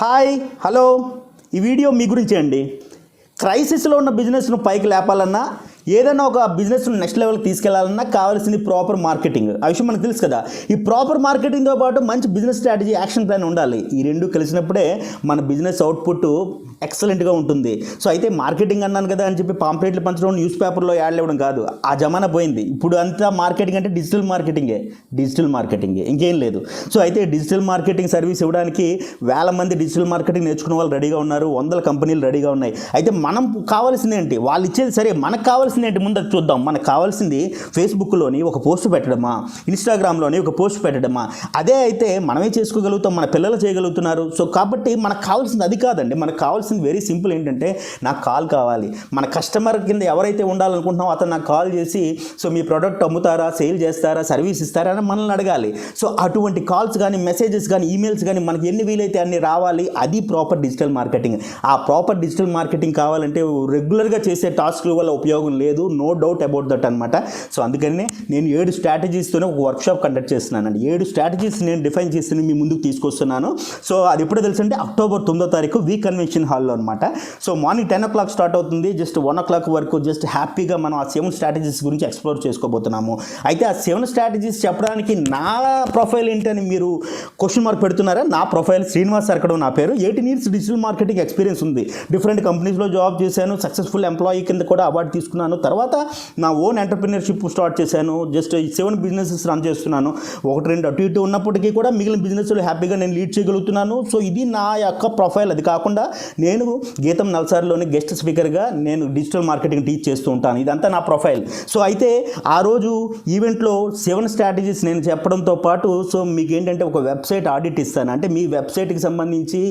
Hi hello. ఈ video మీ గురించే అండి క్రైసిస్లో ఉన్న బిజినెస్ను పైకి లేపాలన్నా ఏదైనా ఒక బిజినెస్ నెక్స్ట్ లెవెల్కి తీసుకెళ్ళాలన్నా కావాల్సింది ప్రాపర్ మార్కెటింగ్. ఆ విషయం మనకు తెలుసు కదా. ఈ ప్రాపర్ మార్కెటింగ్తో పాటు మంచి బిజినెస్ స్ట్రాటజీ యాక్షన్ ప్లాన్ ఉండాలి. ఈ రెండు కలిసినప్పుడే మన బిజినెస్ అవుట్పుట్ ఎక్సలెంట్గా ఉంటుంది. సో అయితే మార్కెటింగ్ అన్నాను కదా అని చెప్పి పాంప్లెట్లు పంచడం న్యూస్ పేపర్లో యాడ్లు ఇవ్వడం కాదు. ఆ జమానా పోయింది. ఇప్పుడు అంతా మార్కెటింగ్ అంటే డిజిటల్ మార్కెటింగే. డిజిటల్ మార్కెటింగే. ఇంకేం లేదు. సో అయితే డిజిటల్ మార్కెటింగ్ సర్వీస్ ఇవ్వడానికి వేల మంది డిజిటల్ మార్కెటింగ్ నేర్చుకున్న వాళ్ళు రెడీగా ఉన్నారు. వందల కంపెనీలు రెడీగా ఉన్నాయి. అయితే మనం కావాల్సింది ఏంటి? వాళ్ళు ఇచ్చేది సరే మనకు కావాల్సింది ఏంటి? ముందు చూద్దాం. మనకు కావాల్సింది ఫేస్బుక్లోని ఒక పోస్ట్ పెట్టడమా? ఇన్స్టాగ్రామ్లోని ఒక పోస్ట్ పెట్టడమా? అదే అయితే మనమే చేసుకోగలుగుతాం. మన పిల్లలు చేయగలుగుతున్నారు. సో కాబట్టి మనకు కావాల్సింది అది కాదండి. మనకు కావాల్సింది వెరీ సింపుల్ ఏంటంటే నాకు కాల్ కావాలి. మన కస్టమర్ కింద ఎవరైతే ఉండాలనుకుంటున్నామో అతను నాకు కాల్ చేసి సో మీ ప్రోడక్ట్ అమ్ముతారా? సేల్ చేస్తారా? సర్వీస్ ఇస్తారా? అని మనల్ని అడగాలి. సో అటువంటి కాల్స్ కానీ మెసేజెస్ కానీ ఈమెయిల్స్ కానీ మనకి ఎన్ని వీలైతే అన్ని రావాలి అది ప్రాపర్ డిజిటల్ మార్కెటింగ్. ఆ ప్రాపర్ డిజిటల్ మార్కెటింగ్ కావాలంటే రెగ్యులర్గా చేసే టాస్క్ల వల్ల ఉపయోగం లేదు. నో డౌట్ అబౌట్ దట్ అనమాట సో అందుకనే నేను ఏడు స్ట్రాటజీస్తోనే ఒక వర్క్షాప్ కండక్ట్ చేస్తున్నానండి. ఏడు స్ట్రాటజీస్ నేను డిఫైన్ చేసి మీ ముందుకు తీసుకొస్తున్నాను. సో అది ఎప్పుడో తెలుసు అంటే అక్టోబర్ తొమ్మిదో తారీఖు వీ కన్వెన్షన్ హాల్లో అనమాట so morning ten o'clock start అవుతుంది. జస్ట్ వన్ ఓ క్లాక్ వరకు జస్ట్ హ్యాపీగా మనం ఆ సెవెన్ స్ట్రాటజీస్ గురించి ఎక్స్ప్లోర్ చేసుకోబోతున్నాము. అయితే ఆ సెవెన్ స్ట్రాటజీస్ చెప్పడానికి నా ప్రొఫైల్ ఏంటని మీరు క్వశ్చన్ మార్క్ పెడుతున్నారా? నా ప్రొఫైల్ శ్రీనివాస్ అరకడం నా పేరు. Eighteen years digital marketing experience ఉంది. డిఫరెంట్ కంపెనీస్లో జాబ్ చేశాను. సక్సెస్ఫుల్ ఎంప్లాయీ కింద కూడా అవార్డు తీసుకున్నాను. తర్వాత నా ఓన్ ఎంటర్ప్రినర్షిప్ స్టార్ట్ చేశాను. జస్ట్ సెవెన్ బిజినెసెస్ రన్ చేస్తున్నాను. ఒకటి రెండు అటు ఇటు ఉన్నప్పటికీ కూడా మిగిలిన బిజినెస్లు హ్యాపీగా నేను లీడ్ చేయగలుగుతున్నాను. సో ఇది నా యొక్క ప్రొఫైల్. అది కాకుండా నేను నేను గీతం నల్సార్లోని గెస్ట్ స్పీకర్గా నేను డిజిటల్ మార్కెటింగ్ టీచ్ చేస్తూ ఉంటాను. ఇదంతా నా ప్రొఫైల్. సో అయితే ఆ రోజు ఈవెంట్లో సెవెన్ స్ట్రాటజీస్ నేను చెప్పడంతో పాటు సో మీకు ఏంటంటే ఒక వెబ్సైట్ ఆడిట్ ఇస్తాను. అంటే మీ వెబ్సైట్కి సంబంధించి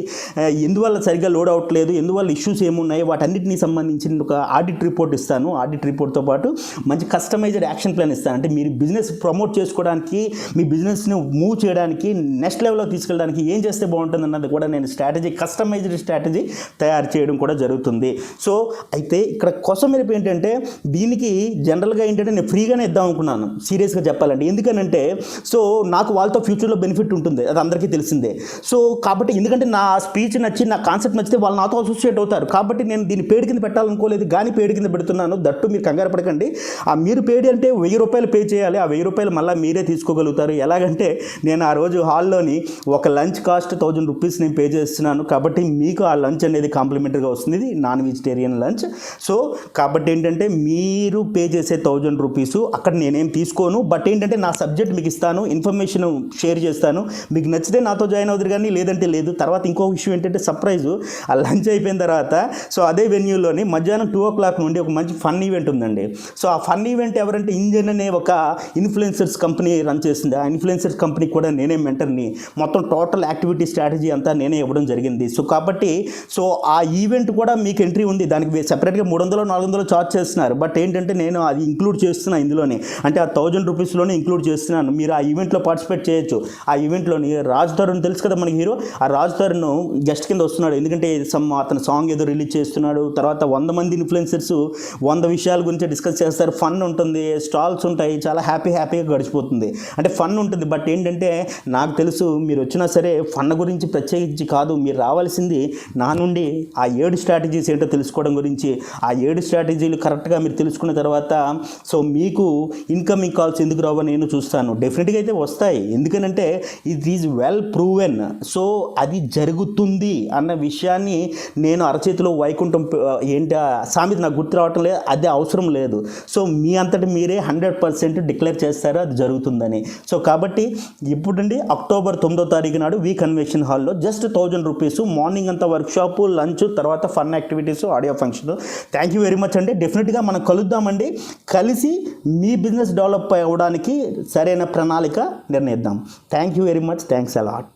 ఎందువల్ల సరిగ్గా లోడ్ అవ్వట్లేదు ఎందువల్ల ఇష్యూస్ ఏమున్నాయి వాటన్నిటిని సంబంధించిన ఒక ఆడిట్ రిపోర్ట్ ఇస్తాను. ఆడిట్ రిపోర్ట్తో పాటు మంచి కస్టమైజ్డ్ యాక్షన్ ప్లాన్ ఇస్తాను. అంటే మీరు బిజినెస్ ప్రమోట్ చేసుకోవడానికి మీ బిజినెస్ని మూవ్ చేయడానికి నెక్స్ట్ లెవెల్లో తీసుకెళ్ళడానికి ఏం చేస్తే బాగుంటుంది అన్నది కూడా నేను స్ట్రాటజీ కస్టమైజ్డ్ స్ట్రాటజీ తయారు చేయడం కూడా జరుగుతుంది. సో అయితే ఇక్కడ కొసమెరుపు ఏంటంటే దీనికి జనరల్గా ఏంటంటే నేను ఫ్రీగానే ఇద్దాం అనుకున్నాను. సీరియస్గా చెప్పాలంటే. ఎందుకనంటే సో నాకు వాళ్ళతో ఫ్యూచర్లో బెనిఫిట్ ఉంటుంది. అది అందరికీ తెలిసిందే. సో కాబట్టి ఎందుకంటే నా స్పీచ్ నచ్చి నా కాన్సెప్ట్ నచ్చితే వాళ్ళు నాతో అసోసియేట్ అవుతారు. కాబట్టి నేను దీన్ని పేరు కింద పెట్టాలనుకోలేదు. కానీ పేరు కింద పెడుతున్నాను. దట్టు మీరు కంగారు పడకండి. ఆ మీరు పేడి అంటే వెయ్యి రూపాయలు పే చేయాలి. ఆ వెయ్యి రూపాయలు మళ్ళీ మీరే తీసుకోగలుగుతారు. ఎలాగంటే నేను ఆ రోజు హాల్లోని ఒక లంచ్ కాస్ట్ థౌజండ్ రూపీస్ నేను పే చేస్తున్నాను. కాబట్టి మీకు ఆ లంచ్ అనేది కాంప్లిమెంటరీగా వస్తుంది. ఇది నాన్ వెజిటేరియన్ లంచ్. సో కాబట్టి ఏంటంటే మీరు పే చేసే థౌజండ్ రూపీస్ అక్కడ నేనేం తీసుకోను. బట్ ఏంటంటే నా సబ్జెక్ట్ మీకు ఇస్తాను. ఇన్ఫర్మేషన్ షేర్ చేస్తాను. మీకు నచ్చితే నాతో జాయిన్ అవుతుంది కానీ లేదంటే లేదు. తర్వాత ఇంకో విషయం ఏంటంటే సర్ప్రైజ్. ఆ లంచ్ అయిపోయిన తర్వాత సో అదే వెన్యూలోని మధ్యాహ్నం టూ ఓ క్లాక్ నుండి ఒక మంచి ఫన్ ఈవెంట్ ఉందండి. సో ఆ ఫన్ ఈవెంట్ ఎవరంటే ఇంజన్ అనే ఒక ఇన్ఫ్లుయెన్సర్స్ కంపెనీ రన్ చేసింది ఆ ఇన్ఫ్లుయెన్సర్స్ కంపెనీ కూడా నేనే మెంటర్ని. మొత్తం టోటల్ యాక్టివిటీ స్ట్రాటజీ అంతా నేనే ఇవ్వడం జరిగింది. సో కాబట్టి సో ఆ ఈవెంట్ కూడా మీకు ఎంట్రీ ఉంది. దానికి సెపరేట్గా మూడు వందలు నాలుగు వందలు చార్జ్ చేస్తున్నారు. బట్ ఏంటంటే నేను అది ఇంక్లూడ్ చేస్తున్నా ఇందులోనే. అంటే ఆ థౌజండ్ రూపీస్లోనే ఇంక్లూడ్ చేస్తున్నాను. మీరు ఆ ఈవెంట్లో పార్టిసిపేట్ చేయొచ్చు. ఆ ఈవెంట్లోని రాజ్ తరుణ్ తెలుసు కదా మనకి హీరో? ఆ రాజ్ తరుణ్ గెస్ట్ కింద వస్తున్నాడు. ఎందుకంటే సమ్ అతను సాంగ్ ఏదో రిలీజ్ చేస్తున్నాడు. తర్వాత వంద మంది ఇన్ఫ్లుయెన్సర్స్ వంద విషయాల గురించి డిస్కస్ చేస్తారు. ఫన్ ఉంటుంది. స్టాల్స్ ఉంటాయి. చాలా హ్యాపీ హ్యాపీగా గడిచిపోతుంది. అంటే ఫన్ ఉంటుంది. బట్ ఏంటంటే నాకు తెలుసు మీరు వచ్చినా సరే ఫన్ గురించి ప్రత్యేకించి కాదు. మీరు రావాల్సింది నా నుండి ఆ ఏడు స్ట్రాటజీస్ ఏంటో తెలుసుకోవడం గురించి. ఆ ఏడు స్ట్రాటజీలు కరెక్ట్గా మీరు తెలుసుకున్న తర్వాత సో మీకు ఇన్కమింగ్ కాల్స్ ఎందుకు రావో నేను చూస్తాను. డెఫినెట్గా అయితే వస్తాయి. ఎందుకనంటే it is well proven so అది జరుగుతుంది అన్న విషయాన్ని నేను అరచేతిలో వైకుంఠం ఏంటి ఆ సామెత నాకు గుర్తు రావటం లేదు అది అవసరం లేదు. సో మీ అంతటి మీరే హండ్రెడ్ పర్సెంట్ డిక్లేర్ చేస్తారు అది జరుగుతుందని. సో కాబట్టి ఇప్పుడండి అక్టోబర్ తొమ్మిదో తారీఖు నాడు వీ కన్వెన్షన్ హాల్లో జస్ట్ థౌజండ్ రూపీస్ మార్నింగ్ అంతా వర్క్షాప్ లంచ్ తర్వాత fun activities audio function thank you very much అండి. డెఫినెట్గా మనం కలుద్దామండి. కలిసి మీ బిజినెస్ డెవలప్ అవ్వడానికి సరైన ప్రణాళిక నిర్ణయిద్దాం. Thank you very much thanks a lot